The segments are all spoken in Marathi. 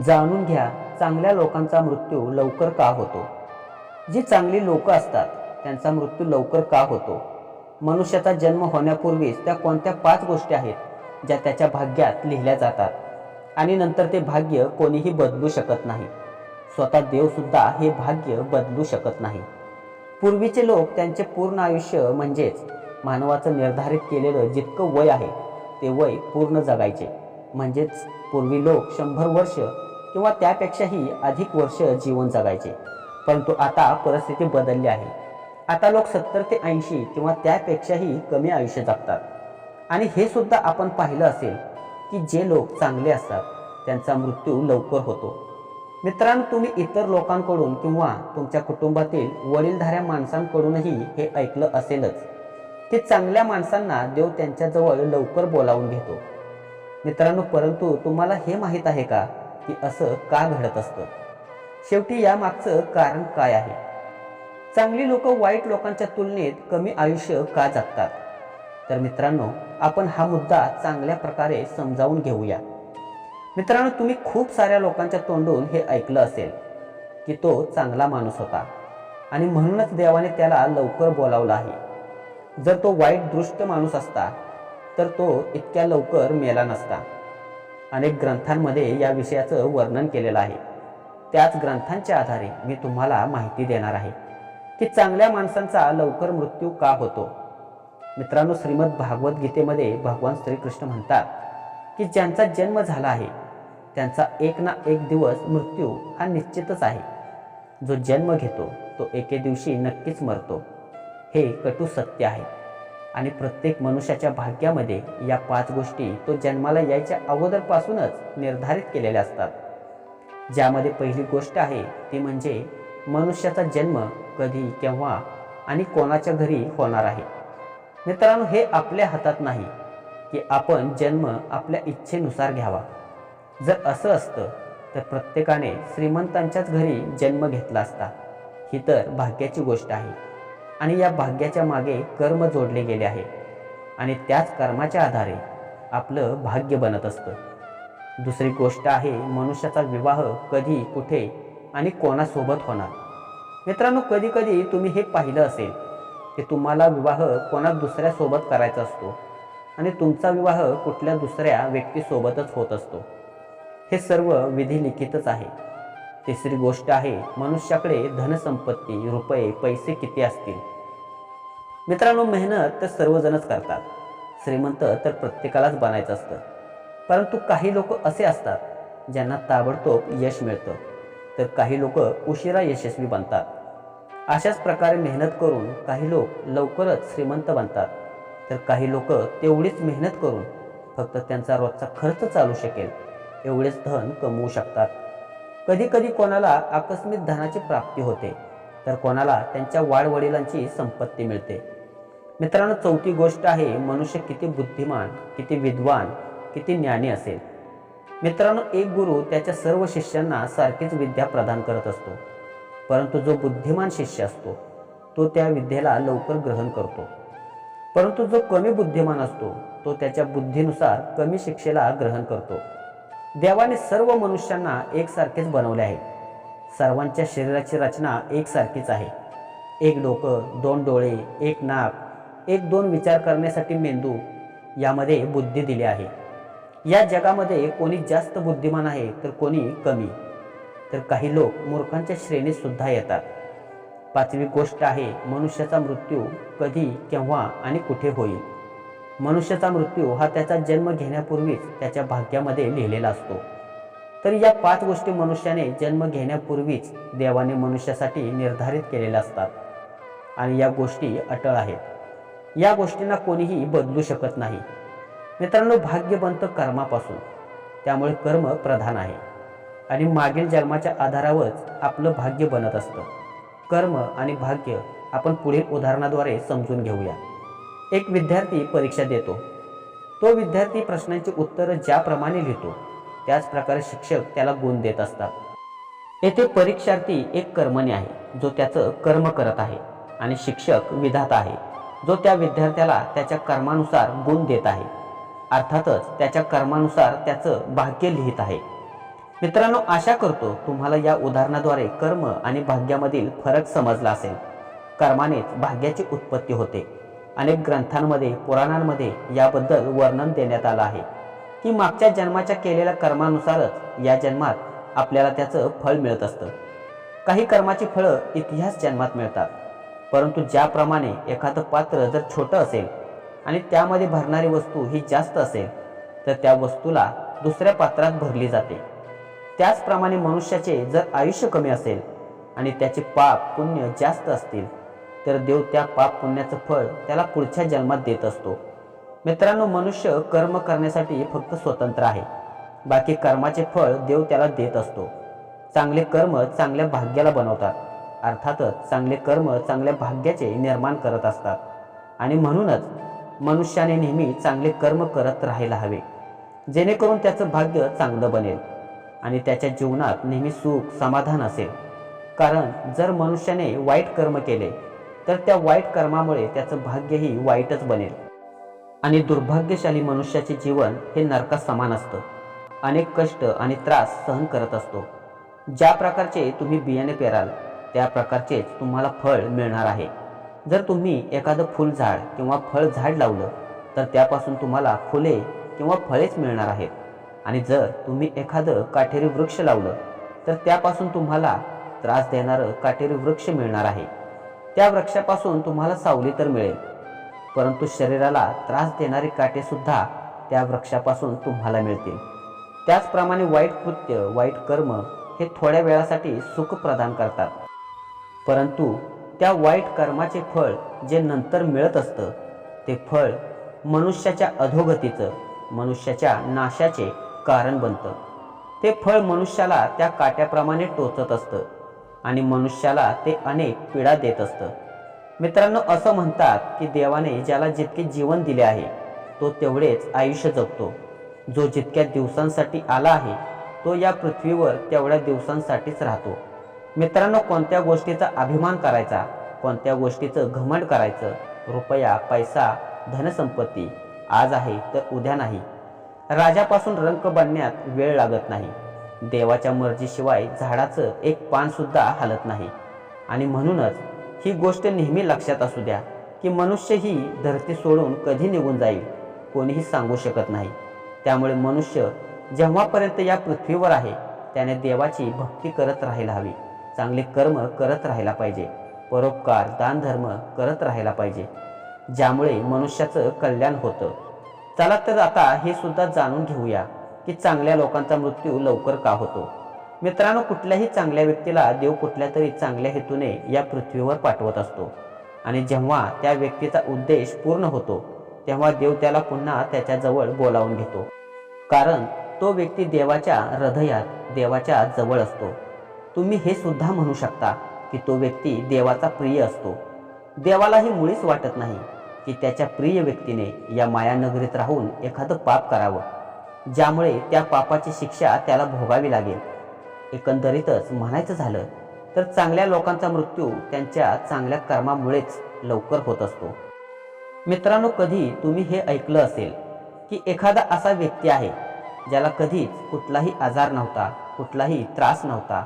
जाणून घ्या चांगल्या लोकांचा मृत्यू लवकर का होतो? जी चांगली लोक असतात त्यांचा मृत्यू लवकर का होतो? मनुष्याचा जन्म होण्यापूर्वीच त्या कोणत्या पाच गोष्टी आहेत ज्या त्याच्या भाग्यात लिहिल्या जातात? आणि नंतर ते भाग्य कोणीही बदलू शकत नाही. स्वतः देवसुद्धा हे भाग्य बदलू शकत नाही. पूर्वीचे लोक त्यांचे पूर्ण आयुष्य म्हणजेच मानवाचं निर्धारित केलेलं जितकं वय आहे ते वय पूर्ण जगायचे. म्हणजेच पूर्वी लोक शंभर वर्ष किंवा त्यापेक्षाही अधिक वर्ष जीवन जगायचे. परंतु आता परिस्थिती बदलली आहे. आता लोक सत्तर ते ऐंशी किंवा त्यापेक्षाही कमी आयुष्य जगतात. आणि हे सुद्धा आपण पाहिलं असेल की जे लोक चांगले असतात त्यांचा मृत्यू लवकर होतो. मित्रांनो तुम्ही इतर लोकांकडून किंवा तुमच्या कुटुंबातील वडीलधाऱ्या माणसांकडूनही हे ऐकलं असेलच. की चांगल्या माणसांना देव त्यांच्याजवळ लवकर बोलावून घेतो. मित्रांनो परंतु तुम्हाला हे माहीत आहे का की असं का घडत असतं? शेवटी यामागचं कारण काय आहे? चांगली लोक वाईट लोकांच्या तुलनेत कमी आयुष्य का जगतात? तर मित्रांनो आपण हा मुद्दा चांगल्या प्रकारे समजावून घेऊया. मित्रांनो तुम्ही खूप साऱ्या लोकांच्या तोंडून हे ऐकलं असेल की तो चांगला माणूस होता आणि म्हणूनच देवाने त्याला लवकर बोलावलं आहे. जर तो वाईट दृष्ट माणूस असता तर तो इतक्या लवकर मेला नसता. अनेक ग्रंथांमध्ये या विषयाचं वर्णन केलेलं आहे. त्याच ग्रंथांच्या आधारे मी तुम्हाला माहिती देणार आहे की चांगल्या माणसांचा लवकर मृत्यू का होतो? मित्रांनो श्रीमद भागवत गीतेमध्ये भगवान श्रीकृष्ण म्हणतात की ज्यांचा जन्म झाला आहे त्यांचा एक ना एक दिवस मृत्यू हा निश्चितच आहे. जो जन्म घेतो तो एके दिवशी नक्कीच मरतो. हे कटू सत्य आहे. आणि प्रत्येक मनुष्याच्या भाग्यामध्ये या पाच गोष्टी तो जन्माला यायच्या अगोदरपासूनच निर्धारित केलेल्या असतात. ज्यामध्ये पहिली गोष्ट आहे ती म्हणजे मनुष्याचा जन्म कधी केव्हा आणि कोणाच्या घरी होणार आहे. मित्रांनो हे आपल्या हातात नाही की आपण जन्म आपल्या इच्छेनुसार घ्यावा. जर असं असतं तर प्रत्येकाने श्रीमंतांच्याच घरी जन्म घेतला असता. ही तर भाग्याची गोष्ट आहे. आणि या भाग्याच्या मागे कर्म जोडले गेले आहे. आणि त्याच कर्माच्या आधारे आपलं भाग्य बनत असतं. दुसरी गोष्ट आहे मनुष्याचा विवाह कधी कुठे आणि कोणासोबत होणार? मित्रांनो कधी कधी तुम्ही हे पाहिलं असेल की तुम्हाला विवाह कोणा दुसऱ्यासोबत करायचा असतो आणि तुमचा विवाह कुठल्या दुसऱ्या व्यक्तीसोबतच होत असतो. हे सर्व विधिलिखितच आहे. तिसरी गोष्ट आहे मनुष्याकडे धनसंपत्ती रुपये पैसे किती असतील? मित्रांनो मेहनत तर सर्वजणच करतात. श्रीमंत तर प्रत्येकालाच बनायचं असतं. परंतु काही लोक असे असतात ज्यांना ताबडतोब यश मिळतं. तर काही लोक उशिरा यशस्वी बनतात. अशाच प्रकारे मेहनत करून काही लोक लवकरच श्रीमंत बनतात. तर काही लोक तेवढीच मेहनत करून फक्त त्यांचा रोजचा खर्च चालू शकेल एवढेच धन कमवू शकतात. कधी कधी कोणाला आकस्मिक धनाची प्राप्ती होते. तर कोणाला त्यांच्या वाडवडिलांची संपत्ती मिळते. मित्रांनो चौथी गोष्ट आहे मनुष्य किती बुद्धिमान किती विद्वान किती ज्ञानी असेल. मित्रांनो एक गुरु त्याच्या सर्व शिष्यांना सारखीच विद्या प्रदान करत असतो. परंतु जो बुद्धिमान शिष्य असतो तो त्या विद्येला लवकर ग्रहण करतो. परंतु जो कमी बुद्धिमान असतो तो त्याच्या बुद्धीनुसार कमी शिक्षेला ग्रहण करतो. देवाने सर्व मनुष्यांना एकसारखेच बनवले आहे. सर्वांच्या शरीराची रचना एकसारखीच आहे. एक डोकं दोन डोळे एक नाक एक दोन विचार करण्यासाठी मेंदू यामध्ये बुद्धी दिली आहे. या जगामध्ये कोणी जास्त बुद्धिमान आहे तर कोणी कमी. तर काही लोक मूर्खांच्या श्रेणीत सुद्धा येतात. पाचवी गोष्ट आहे मनुष्याचा मृत्यू कधी केव्हा आणि कुठे होईल. मनुष्याचा मृत्यू हा त्याचा जन्म घेण्यापूर्वीच त्याच्या भाग्यामध्ये लिहिलेला असतो. तर या पाच गोष्टी मनुष्याने जन्म घेण्यापूर्वीच देवाने मनुष्यासाठी निर्धारित केलेल्या असतात. आणि या गोष्टी अटळ आहेत. या गोष्टींना कोणीही बदलू शकत नाही. मित्रांनो भाग्य बनतं कर्मापासून. त्यामुळे कर्म प्रधान आहे. आणि मागील जन्माच्या आधारावरच आपलं भाग्य बनत असतं. कर्म आणि भाग्य आपण पुढील उदाहरणाद्वारे समजून घेऊया. एक विद्यार्थी परीक्षा देतो. तो विद्यार्थी प्रश्नांची उत्तरं ज्याप्रमाणे लिहितो त्याच प्रकारे शिक्षक त्याला गुण देत असतात. येथे परीक्षार्थी एक कर्मणी आहे जो त्याचं कर्म करत आहे आणि शिक्षक विधाता आहे जो त्या विद्यार्थ्याला त्याच्या कर्मानुसार गुण देत आहे. अर्थातच त्याच्या कर्मानुसार त्याचं भाग्य लिहित आहे. मित्रांनो आशा करतो तुम्हाला या उदाहरणाद्वारे कर्म आणि भाग्यामधील फरक समजला असेल. कर्मानेच भाग्याची उत्पत्ती होते. अनेक ग्रंथांमध्ये पुराणांमध्ये याबद्दल वर्णन देण्यात आलं आहे. की मागच्या जन्माच्या केलेल्या कर्मानुसारच या जन्मात आपल्याला त्याचं फळ मिळत असतं. काही कर्माची फळं इतिहास जन्मात मिळतात. परंतु ज्याप्रमाणे एखादं पात्र जर छोटं असेल आणि त्यामध्ये भरणारी वस्तू ही जास्त असेल तर त्या वस्तूला दुसऱ्या पात्रात भरली जाते. त्याचप्रमाणे मनुष्याचे जर आयुष्य कमी असेल आणि त्याचे पाप पुण्य जास्त असतील तर देव त्या पाप पुण्याचं फळ त्याला पुढच्या जन्मात देत असतो. मित्रांनो मनुष्य कर्म करण्यासाठी फक्त स्वतंत्र आहे. बाकी कर्माचे फळ देव त्याला देत असतो. चांगले कर्म चांगल्या भाग्याला बनवतात. अर्थातच चांगले कर्म चांगल्या भाग्याचे निर्माण करत असतात. आणि म्हणूनच मनुष्याने नेहमी चांगले कर्म करत राहायला हवे. जेणेकरून त्याचं भाग्य चांगलं बनेल आणि त्याच्या जीवनात नेहमी सुख समाधान असेल. कारण जर मनुष्याने वाईट कर्म केले तर त्या वाईट कर्मामुळे त्याचं भाग्यही वाईटच बनेल. आणि दुर्भाग्यशाली मनुष्याचे जीवन हे नरकास समान असतं. अनेक कष्ट आणि त्रास सहन करत असतो. ज्या प्रकारचे तुम्ही बियाणे पेराल त्या प्रकारचेच तुम्हाला फळ मिळणार आहे. जर तुम्ही एखादं फुलझाड किंवा फळ झाड लावलं तर त्यापासून तुम्हाला फुले किंवा फळेच मिळणार आहेत. आणि जर तुम्ही एखादं काटेरी वृक्ष लावलं तर त्यापासून तुम्हाला त्रास देणारं काटेरी वृक्ष मिळणार आहे. त्या वृक्षापासून तुम्हाला सावली तर मिळेल. परंतु शरीराला त्रास देणारे काटे सुद्धा त्या वृक्षापासून तुम्हाला मिळतील त्याचप्रमाणे वाईट कृत्य वाईट कर्म हे थोड्या वेळासाठी सुख प्रदान करतात. परंतु त्या वाईट कर्माचे फळ जे नंतर मिळत असतं ते फळ मनुष्याच्या अधोगतीचं मनुष्याच्या नाशाचे कारण बनतं. ते फळ मनुष्याला त्या काट्याप्रमाणे टोचत असतं आणि मनुष्याला ते अनेक पीडा देत असतं. मित्रांनो असं म्हणतात की देवाने ज्याला जितके जीवन दिले आहे तो तेवढेच आयुष्य जगतो. जो जितक्या दिवसांसाठी आला आहे तो या पृथ्वीवर तेवढ्या दिवसांसाठीच राहतो. मित्रांनो कोणत्या गोष्टीचा अभिमान करायचा कोणत्या गोष्टीचं घमंड करायचं रुपया पैसा धनसंपत्ती आज आहे तर उद्या नाही. राजापासून रंक बनण्यात वेळ लागत नाही. देवाच्या मर्जीशिवाय झाडाचं एक पानसुद्धा हलत नाही. आणि म्हणूनच ही गोष्ट नेहमी लक्षात असू द्या की मनुष्य ही धरती सोडून कधी निघून जाईल कोणीही सांगू शकत नाही. त्यामुळे मनुष्य जेव्हापर्यंत या पृथ्वीवर आहे त्याने देवाची भक्ती करत राहायला हवी. चांगले कर्म करत राहायला पाहिजे. परोपकार दानधर्म करत राहायला पाहिजे. ज्यामुळे मनुष्याचं कल्याण होतं. चला तर आता हे सुद्धा जाणून घेऊया की चांगल्या लोकांचा मृत्यू लवकर का होतो? मित्रांनो कुठल्याही चांगल्या व्यक्तीला देव कुठल्या तरी चांगल्या हेतूने या पृथ्वीवर पाठवत असतो. आणि जेव्हा त्या व्यक्तीचा उद्देश पूर्ण होतो तेव्हा देव त्याला पुन्हा त्याच्याजवळ बोलावून घेतो. कारण तो व्यक्ती देवाच्या हृदयात देवाच्या जवळ असतो. तुम्ही हे सुद्धा म्हणू शकता की तो व्यक्ती देवाचा प्रिय असतो. देवालाही मुळीच वाटत नाही की त्याच्या प्रिय व्यक्तीने या मायानगरीत राहून एखादं पाप करावं ज्यामुळे त्या पापाची शिक्षा त्याला भोगावी लागेल. एकंदरीतच म्हणायचं झालं तर चांगल्या लोकांचा मृत्यू त्यांच्या चांगल्या कर्मामुळेच लवकर होत असतो. मित्रांनो कधी तुम्ही हे ऐकलं असेल की एखादा असा व्यक्ती आहे ज्याला कधीच कुठलाही आजार नव्हता कुठलाही त्रास नव्हता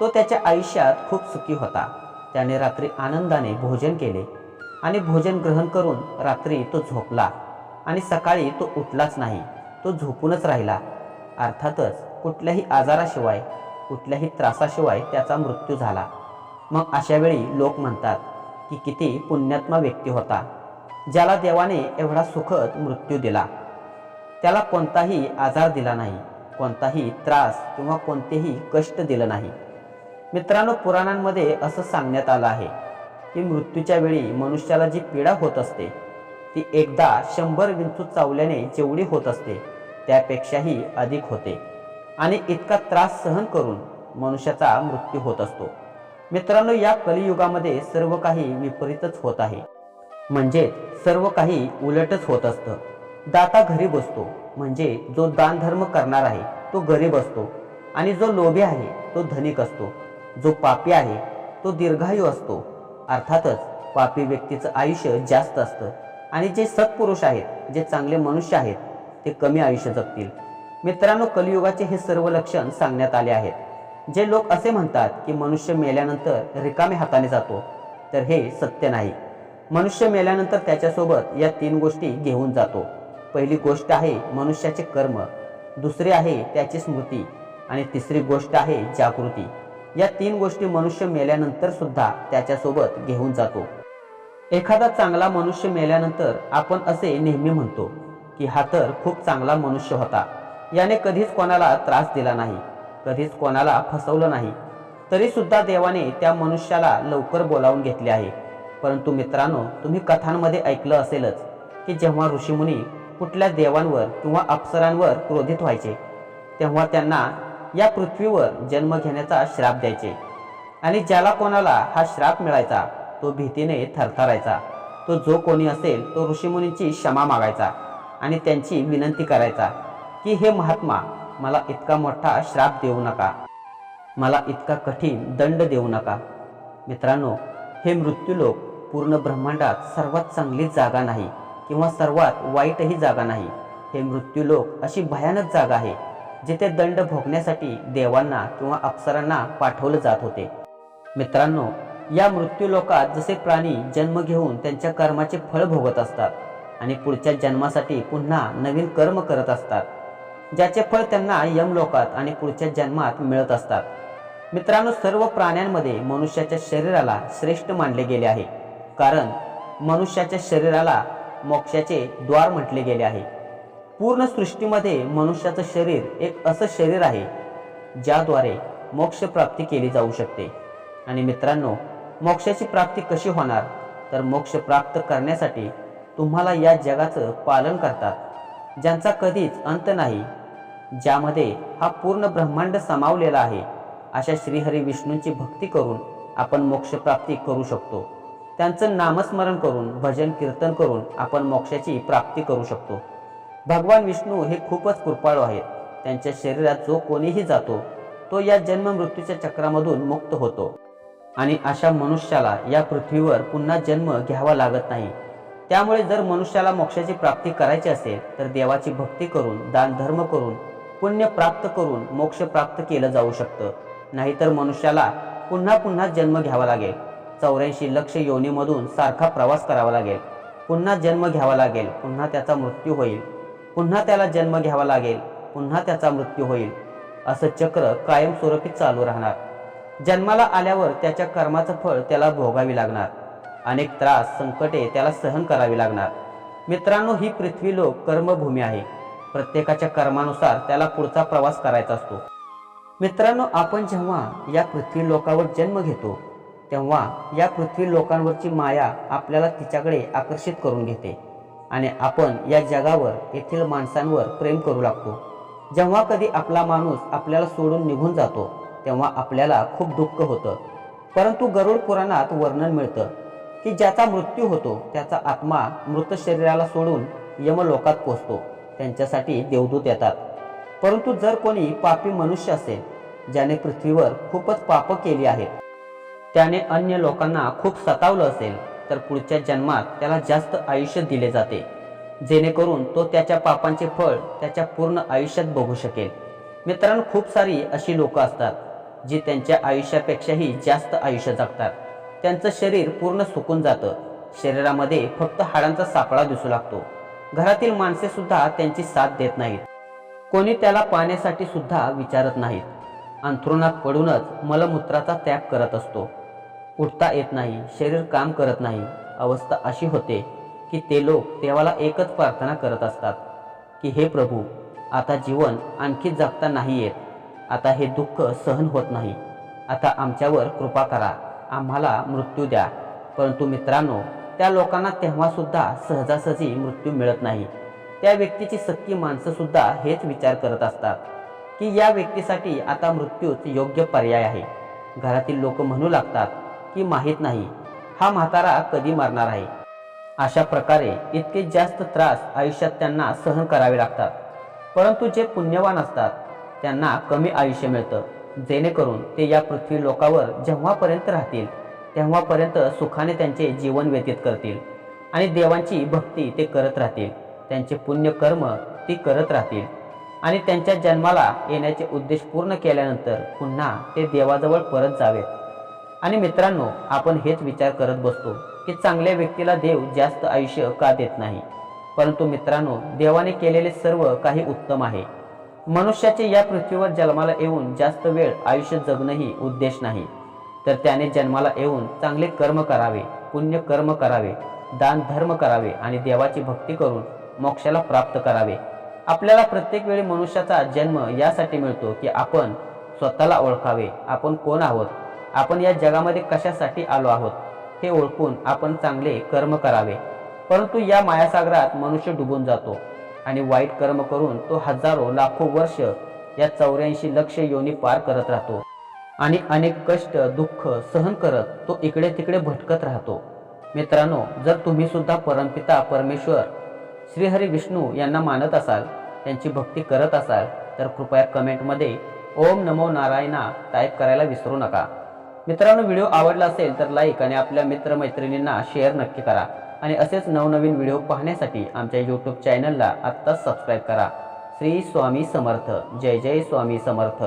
तो त्याच्या आयुष्यात खूप सुखी होता. त्याने रात्री आनंदाने भोजन केले आणि भोजन ग्रहण करून रात्री तो झोपला आणि सकाळी तो उठलाच नाही तो झोपूनच राहिला. अर्थातच कुठल्याही आजाराशिवाय कुठल्याही त्रासाशिवाय त्याचा मृत्यू झाला. मग अशा वेळी लोक म्हणतात की किती पुण्यात्मा व्यक्ती होता ज्याला देवाने एवढा सुखद मृत्यू दिला. त्याला कोणताही आजार दिला नाही कोणताही त्रास किंवा कोणतेही कष्ट दिलं नाही. मित्रांनो पुराणांमध्ये असं सांगण्यात आलं आहे की मृत्यूच्या वेळी मनुष्याला जी पीडा होत असते ती एकदा शंभर विंचू चावल्याने जेवढी होत असते त्यापेक्षाही अधिक होते. आणि इतका त्रास सहन करून मनुष्याचा मृत्यू होत असतो. मित्रांनो या कलियुगामध्ये सर्व काही विपरीतच होत आहे. म्हणजे सर्व काही उलटच होत असतं. दाता घरी बसतो म्हणजे जो दानधर्म करणार आहे तो गरीब असतो. आणि जो लोभी आहे तो धनिक असतो. जो पापी आहे तो दीर्घायू असतो. अर्थातच पापी व्यक्तीचं आयुष्य जास्त असतं. आणि जे सत्पुरुष आहेत जे चांगले मनुष्य आहेत ते कमी आयुष्य जगतील. मित्रांनो कलियुगाचे हे सर्व लक्षण सांगण्यात आले आहेत. जे लोक असे म्हणतात की मनुष्य मेल्यानंतर रिकामे हाताने जातो तर हे सत्य नाही. मनुष्य मेल्यानंतर त्याच्यासोबत या तीन गोष्टी घेऊन जातो. पहिली गोष्ट आहे मनुष्याचे कर्म दुसरी आहे त्याची स्मृती आणि तिसरी गोष्ट आहे जागृती. या तीन गोष्टी मनुष्य मेल्यानंतर सुद्धा त्याच्यासोबत घेऊन जातो. एखादा चांगला मनुष्य मेल्यानंतर आपण असे नेहमी म्हणतो की हा तर खूप चांगला मनुष्य होता. याने कधीच कोणाला त्रास दिला नाही कधीच कोणाला फसवलं नाही. तरी सुद्धा देवाने त्या मनुष्याला लवकर बोलावून घेतले आहे. परंतु मित्रांनो तुम्ही कथांमध्ये ऐकलं असेलच की जेव्हा ऋषीमुनी कुठल्या देवांवर किंवा अप्सरांवर क्रोधित व्हायचे तेव्हा त्यांना या पृथ्वीवर जन्म घेण्याचा श्राप द्यायचे आणि ज्याला कोणाला हा श्राप मिळायचा तो भीतीने थरथरायचा. तो जो कोणी असेल तो ऋषीमुनींची क्षमा मागायचा आणि त्यांची विनंती करायचा. की हे महात्मा मला इतका मोठा श्राप देऊ नका. मला इतका कठीण दंड देऊ नका. मित्रांनो हे मृत्यूलोक पूर्ण ब्रह्मांडात सर्वात चांगली जागा नाही किंवा सर्वात वाईटही जागा नाही. हे मृत्यूलोक अशी भयानक जागा आहे जिथे दंड भोगण्यासाठी देवांना किंवा अप्सरांना पाठवलं जात होते. मित्रांनो या मृत्यूलोकात जसे प्राणी जन्म घेऊन त्यांच्या कर्माचे फळ भोगत असतात आणि पुढच्या जन्मासाठी पुन्हा नवीन कर्म करत असतात. ज्याचे फळ त्यांना यमलोकात आणि पुढच्या जन्मात मिळत असतात. मित्रांनो सर्व प्राण्यांमध्ये मनुष्याच्या शरीराला श्रेष्ठ मानले गेले आहे. कारण मनुष्याच्या शरीराला मोक्षाचे द्वार म्हटले गेले आहे. पूर्ण सृष्टीमध्ये मनुष्याचं शरीर एक असं शरीर आहे ज्याद्वारे मोक्ष प्राप्ती केली जाऊ शकते. आणि मित्रांनो मोक्षाची प्राप्ती कशी होणार? तर मोक्ष प्राप्त करण्यासाठी तुम्हाला या जगाचं पालन करतात ज्यांचा कधीच अंत नाही ज्यामध्ये हा पूर्ण ब्रह्मांड सामावलेला आहे. अशा श्रीहरी विष्णूंची भक्ती करून आपण मोक्षप्राप्ती करू शकतो. त्यांचं नामस्मरण करून भजन कीर्तन करून आपण मोक्षाची प्राप्ती करू शकतो. भगवान विष्णू हे खूपच कृपाळू आहेत. त्यांच्या शरीरात जो कोणीही जातो तो या जन्म मृत्यूच्या चक्रामधून मुक्त होतो. आणि अशा मनुष्याला या पृथ्वीवर पुन्हा जन्म घ्यावा लागत नाही. त्यामुळे जर मनुष्याला मोक्षाची प्राप्ती करायची असेल तर देवाची भक्ती करून दान धर्म करून पुण्य प्राप्त करून मोक्ष प्राप्त केलं जाऊ शकतं. नाहीतर मनुष्याला पुन्हा पुन्हा जन्म घ्यावा लागेल. चौऱ्याऐंशी लक्ष योनीमधून सारखा प्रवास करावा लागेल. पुन्हा जन्म घ्यावा लागेल. पुन्हा त्याचा मृत्यू होईल. पुन्हा त्याला जन्म घ्यावा लागेल. पुन्हा त्याचा मृत्यू होईल. असं चक्र कायमस्वरूपी चालू राहणार. जन्माला आल्यावर त्याच्या कर्माचं फळ त्याला भोगावी लागणार. अनेक त्रास संकटे त्याला सहन करावी लागणार. मित्रांनो ही पृथ्वी लोक कर्मभूमी आहे. प्रत्येकाच्या कर्मानुसार त्याला पुढचा प्रवास करायचा असतो. मित्रांनो आपण जेव्हा या पृथ्वी लोकावर जन्म घेतो तेव्हा या पृथ्वी लोकांवरची माया आपल्याला तिच्याकडे आकर्षित करून घेते आणि आपण या जगावर येथील माणसांवर प्रेम करू लागतो. जेव्हा कधी आपला माणूस आपल्याला सोडून निघून जातो तेव्हा आपल्याला खूप दुःख होतं. परंतु गरुड पुराणात वर्णन मिळतं की ज्याचा मृत्यू होतो त्याचा आत्मा मृत शरीराला सोडून यमलोकात पोचतो. त्यांच्यासाठी देवदूत येतात. परंतु जर कोणी पापी मनुष्य असेल ज्याने पृथ्वीवर खूपच पाप केली आहेत त्याने अन्य लोकांना खूप सतावलं असेल तर पुढच्या जन्मात त्याला जास्त आयुष्य दिले जाते. जेणेकरून तो त्याच्या पापांचे फळ त्याच्या पूर्ण आयुष्यात बघू शकेल. मित्रांनो खूप सारी अशी लोक असतात जी त्यांच्या आयुष्यापेक्षाही जास्त आयुष्य जगतात. त्यांचं शरीर पूर्ण सुकून जातं. शरीरामध्ये फक्त हाडांचा सापळा दिसू लागतो. घरातील माणसे सुद्धा त्यांची साथ देत नाहीत. कोणी त्याला पाण्यासाठी सुद्धा विचारत नाहीत. अंथरुणात पडूनच मलमूत्राचा त्याग करत असतो. उठता येत नाही शरीर काम करत नाही. अवस्था अशी होते की ते लोक देवाला एकच प्रार्थना करत असतात की हे प्रभू आता जीवन आणखी जगता नाही येत. आता हे दुःख सहन होत नाही. आता आमच्यावर कृपा करा. आम्हाला मृत्यू द्या. परंतु मित्रांनो त्या लोकांना तेव्हा सुद्धा सहजासहजी मृत्यू मिळत नाही. त्या व्यक्तीची सक्की माणसं सुद्धा हेच विचार करत असतात की या व्यक्तीसाठी आता मृत्यूच योग्य पर्याय आहे. घरातील लोक म्हणू लागतात की माहीत नाही हा म्हातारा कधी मरणार आहे? अशा प्रकारे इतके जास्त त्रास आयुष्यात त्यांना सहन करावे लागतात. परंतु जे पुण्यवान असतात त्यांना कमी आयुष्य मिळतं. जेणेकरून ते या पृथ्वी लोकावर जेव्हापर्यंत राहतील तेव्हापर्यंत सुखाने त्यांचे जीवन व्यतीत करतील आणि देवांची भक्ती ते करत राहतील. त्यांचे पुण्यकर्म ती करत राहतील. आणि त्यांच्या जन्माला येण्याचे उद्देश पूर्ण केल्यानंतर पुन्हा ते देवाजवळ परत जावेत. आणि मित्रांनो आपण हेच विचार करत बसतो की चांगल्या व्यक्तीला देव जास्त आयुष्य का देत नाही? परंतु मित्रांनो देवाने केलेले सर्व काही उत्तम आहे. मनुष्याचे या पृथ्वीवर जन्माला येऊन जास्त वेळ आयुष्य जगणंही उद्देश नाही. तर त्याने जन्माला येऊन चांगले कर्म करावे पुण्य कर्म करावे दान धर्म करावे आणि देवाची भक्ती करून मोक्षाला प्राप्त करावे. आपल्याला प्रत्येक वेळी मनुष्याचा जन्म यासाठी मिळतो की आपण स्वतःला ओळखावे आपण कोण आहोत? आपण या जगामध्ये कशासाठी आलो आहोत? हे ओळखून आपण चांगले कर्म करावे. परंतु या मायासागरात मनुष्य डुबून जातो आणि वाईट कर्म करून तो हजारो लाखो वर्ष या चौऱ्याऐंशी लक्ष योनी पार करत राहतो. आणि अनेक कष्ट दुःख सहन करत तो इकडे तिकडे भटकत राहतो. मित्रांनो जर तुम्ही सुद्धा परमपिता परमेश्वर श्रीहरी विष्णू यांना मानत असाल त्यांची भक्ती करत असाल तर कृपया कमेंटमध्ये ओम नमो नारायणा टाईप करायला विसरू नका. मित्रांनो व्हिडिओ आवडला असेल तर लाईक आणि आपल्या मित्रमैत्रिणींना शेअर नक्की करा आणि असेच नवनवीन व्हिडिओ पाहण्यासाठी आमच्या यूट्यूब चॅनलला आत्ताच सबस्क्राईब करा. श्री स्वामी समर्थ. जय जय स्वामी समर्थ.